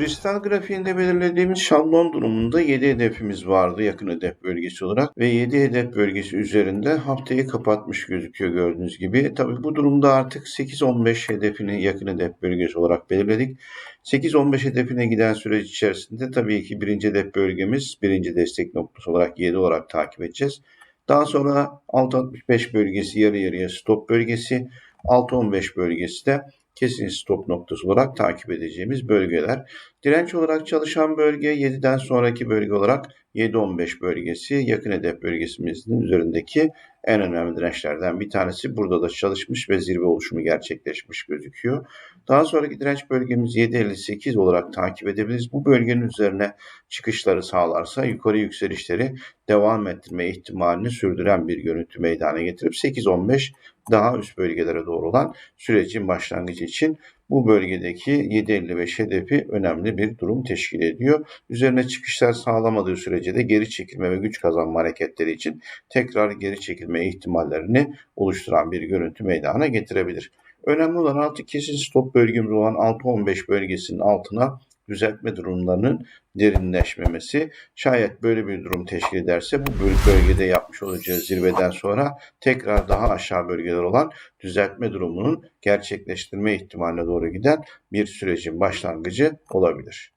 Kristal grafiğinde belirlediğimiz şablon durumunda 7 hedefimiz vardı yakın hedef bölgesi olarak ve 7 hedef bölgesi üzerinde haftayı kapatmış gözüküyor gördüğünüz gibi. Tabi bu durumda artık 8-15 hedefini yakın hedef bölgesi olarak belirledik. 8-15 hedefine giden süreç içerisinde tabii ki birinci hedef bölgemiz birinci destek noktası olarak 7 olarak takip edeceğiz. Daha sonra 6.65 bölgesi yarı yarıya stop bölgesi, 6.15 bölgesi de kesin stop noktası olarak takip edeceğimiz bölgeler. Direnç olarak çalışan bölge 7'den sonraki bölge olarak 7-15 bölgesi yakın hedef bölgesimizin üzerindeki en önemli dirençlerden bir tanesi. Burada da çalışmış ve zirve oluşumu gerçekleşmiş gözüküyor. Daha sonraki direnç bölgemiz 7.58 olarak takip edebiliriz. Bu bölgenin üzerine çıkışları sağlarsa yukarı yükselişleri devam ettirme ihtimalini sürdüren bir görüntü meydana getirip 8-15 daha üst bölgelere doğru olan sürecin başlangıcı için bu bölgedeki 7.55 hedefi önemli bir durum teşkil ediyor. Üzerine çıkışlar sağlamadığı sürece de geri çekilme ve güç kazanma hareketleri için tekrar geri çekilme ihtimallerini oluşturan bir görüntü meydana getirebilir. Önemli olan altı kesin stop bölgemiz olan 6.15 bölgesinin altına düzeltme durumlarının derinleşmemesi. Şayet böyle bir durum teşkil ederse bu bölgede yapmış olacağı zirveden sonra tekrar daha aşağı bölgeler olan düzeltme durumunun gerçekleştirme ihtimaline doğru giden bir sürecin başlangıcı olabilir.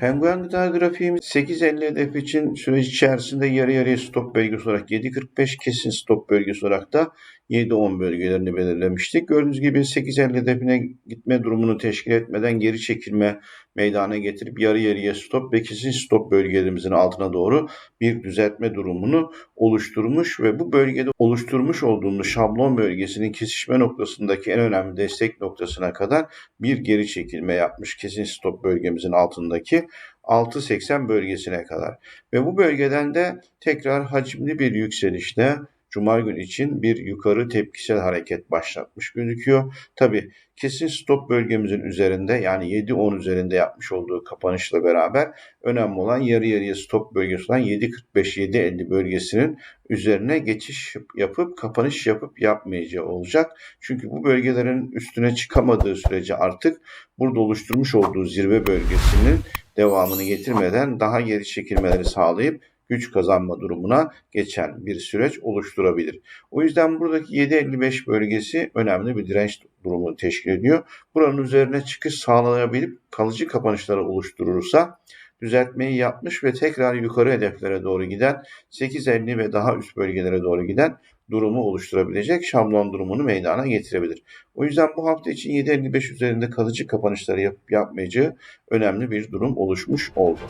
Penguen gıda grafiğimiz 8.50 hedef için süreç içerisinde yarı yarıya stop bölgesi olarak 7.45 kesin stop bölgesi olarak da 7-10 bölgelerini belirlemiştik. Gördüğünüz gibi 8.50 hedefine gitme durumunu teşkil etmeden geri çekilme meydana getirip yarı yarıya stop ve kesin stop bölgelerimizin altına doğru bir düzeltme durumunu oluşturmuş ve bu bölgede oluşturmuş olduğumuz şablon bölgesinin kesişme noktasındaki en önemli destek noktasına kadar bir geri çekilme yapmış kesin stop bölgemizin altındaki 6.80 bölgesine kadar. Ve bu bölgeden de tekrar hacimli bir yükselişle Cuma günü için bir yukarı tepkisel hareket başlatmış gözüküyor. Tabi kesin stop bölgemizin üzerinde yani 7-10 üzerinde yapmış olduğu kapanışla beraber önemli olan yarı yarıya stop bölgesi olan 7.45-7.50 bölgesinin üzerine geçiş yapıp kapanış yapıp yapmayacağı olacak. Çünkü bu bölgelerin üstüne çıkamadığı sürece artık burada oluşturmuş olduğu zirve bölgesinin devamını getirmeden daha geri çekilmeleri sağlayıp güç kazanma durumuna geçen bir süreç oluşturabilir. O yüzden buradaki 7.55 bölgesi önemli bir direnç durumu teşkil ediyor. Buranın üzerine çıkış sağlayabilip kalıcı kapanışları oluşturursa düzeltmeyi yapmış ve tekrar yukarı hedeflere doğru giden 8.50 ve daha üst bölgelere doğru giden durumu oluşturabilecek şablon durumunu meydana getirebilir. O yüzden bu hafta için 7.55 üzerinde kalıcı kapanışları yapıp yapmayacağı önemli bir durum oluşmuş oldu.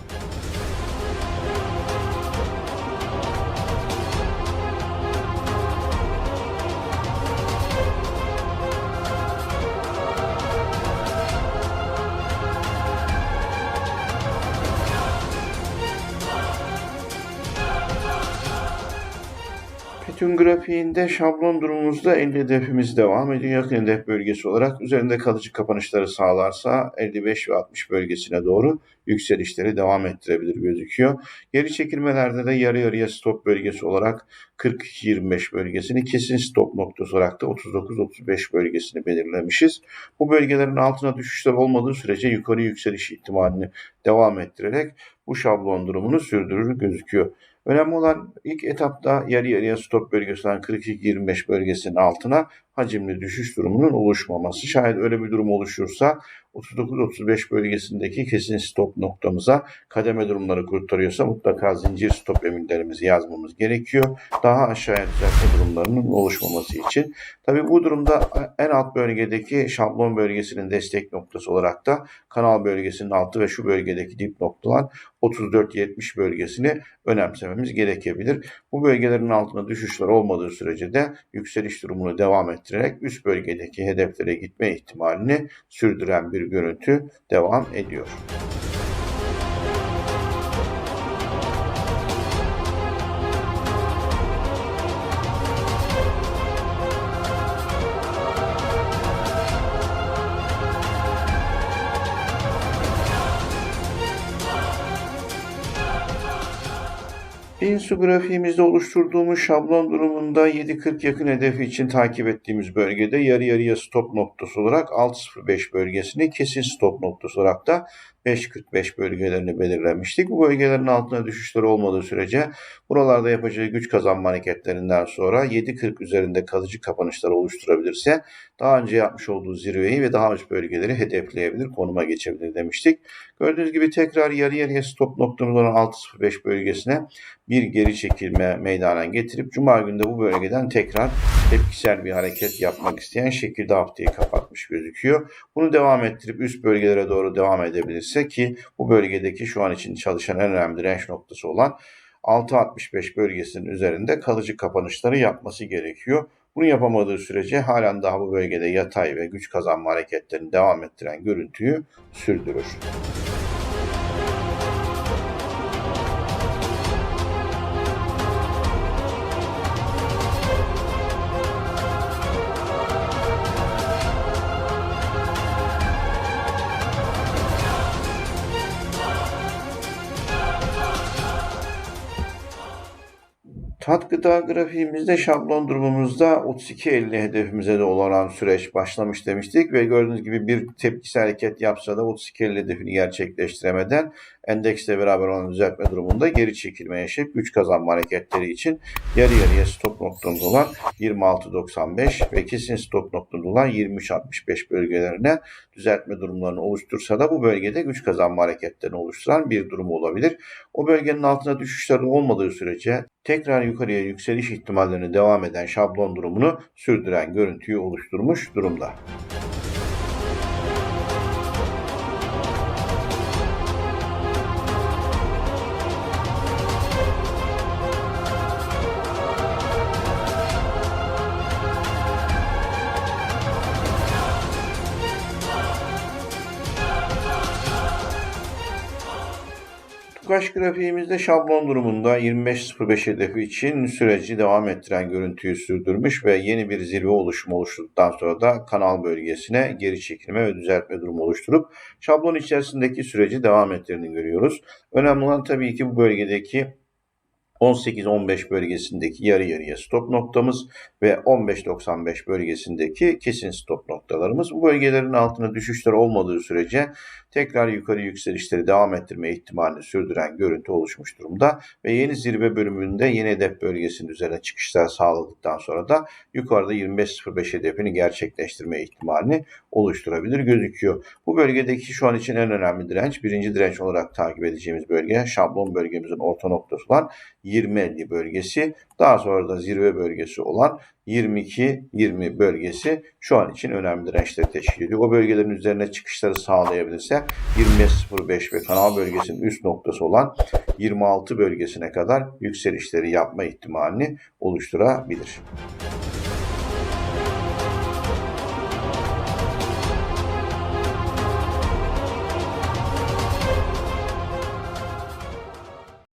Petun grafiğinde şablon durumumuzda 50 hedefimiz devam ediyor. Yakın hedef bölgesi olarak üzerinde kalıcı kapanışları sağlarsa 55 ve 60 bölgesine doğru yükselişleri devam ettirebilir gözüküyor. Geri çekilmelerde de yarı yarıya stop bölgesi olarak 42-25 bölgesini kesin stop noktası olarak da 39-35 bölgesini belirlemişiz. Bu bölgelerin altına düşüşler olmadığı sürece yukarı yükseliş ihtimalini devam ettirerek bu şablon durumunu sürdürür gözüküyor. Önemli olan ilk etapta yarı yarıya stop bölgesinden 42-25 bölgesinin altına hacimli düşüş durumunun oluşmaması. Şayet öyle bir durum oluşursa 39-35 bölgesindeki kesin stop noktamıza kademe durumları kurtarıyorsa mutlaka zincir stop emirlerimizi yazmamız gerekiyor. Daha aşağıya düzeltme durumlarının oluşmaması için. Tabi bu durumda en alt bölgedeki şablon bölgesinin destek noktası olarak da kanal bölgesinin altı ve şu bölgedeki dip noktalar 34-70 bölgesini önemsememiz gerekebilir. Bu bölgelerin altına düşüşler olmadığı sürece de yükseliş durumunu devam ettirerek üst bölgedeki hedeflere gitme ihtimalini sürdüren bir görüntü devam ediyor. Pinsu grafiğimizde oluşturduğumuz şablon durumunda 7.40 yakın hedefi için takip ettiğimiz bölgede yarı yarıya stop noktası olarak 6.05 bölgesini kesin stop noktası olarak da 5.45 bölgelerini belirlemiştik. Bu bölgelerin altına düşüşler olmadığı sürece buralarda yapacağı güç kazanma hareketlerinden sonra 7.40 üzerinde kalıcı kapanışlar oluşturabilirse daha önce yapmış olduğu zirveyi ve daha üst bölgeleri hedefleyebilir, konuma geçebilir demiştik. Gördüğünüz gibi tekrar yarı yarıya stop noktamız olan 6.05 bölgesine bir geri çekilme meydana getirip Cuma günde bu bölgeden tekrar tepkisel bir hareket yapmak isteyen şekilde haftayı kapatmış gözüküyor. Bunu devam ettirip üst bölgelere doğru devam edebilirse ki bu bölgedeki şu an için çalışan en önemli direnç noktası olan 6.65 bölgesinin üzerinde kalıcı kapanışları yapması gerekiyor. Bunu yapamadığı sürece halen daha bu bölgede yatay ve güç kazanma hareketlerini devam ettiren görüntüyü sürdürür. Tat gıda grafiğimizde şablon durumumuzda 32.50 hedefimize de olan süreç başlamış demiştik ve gördüğünüz gibi bir tepkisel hareket yapsa da 32.50 hedefini gerçekleştiremeden endeksle beraber olan düzeltme durumunda geri çekilme yaşayıp güç kazanma hareketleri için yarı yarıya stop noktamız olan 26.95 ve kesin stop noktamız olan 23.65 bölgelerine düzeltme durumlarını oluştursa da bu bölgede güç kazanma hareketlerini oluşturan bir durum olabilir. O bölgenin altına düşüşler olmadığı sürece tekrar yukarıya yükseliş ihtimallerini devam eden şablon durumunu sürdüren görüntüyü oluşturmuş durumda. Tukaş grafiğimizde şablon durumunda 25.05 hedefi için süreci devam ettiren görüntüyü sürdürmüş ve yeni bir zirve oluşumu oluşturduktan sonra da kanal bölgesine geri çekilme ve düzeltme durumu oluşturup şablon içerisindeki süreci devam ettirdiğini görüyoruz. Önemli olan tabii ki bu bölgedeki 18-15 bölgesindeki yarı yarıya stop noktamız ve 15-95 bölgesindeki kesin stop noktalarımız. Bu bölgelerin altına düşüşler olmadığı sürece tekrar yukarı yükselişleri devam ettirme ihtimalini sürdüren görüntü oluşmuş durumda ve yeni zirve bölümünde yeni hedef bölgesinin üzerine çıkışlar sağladıktan sonra da yukarıda 25.05 hedefini gerçekleştirme ihtimalini oluşturabilir gözüküyor. Bu bölgedeki şu an için en önemli direnç birinci direnç olarak takip edeceğimiz bölge şablon bölgemizin orta noktası olan 20-50 bölgesi daha sonra da zirve bölgesi olan 22-20 bölgesi şu an için önemli dirençleri teşkil ediyor. O bölgelerin üzerine çıkışları sağlayabilirse 25.05 ve kanal bölgesinin üst noktası olan 26 bölgesine kadar yükselişleri yapma ihtimalini oluşturabilir.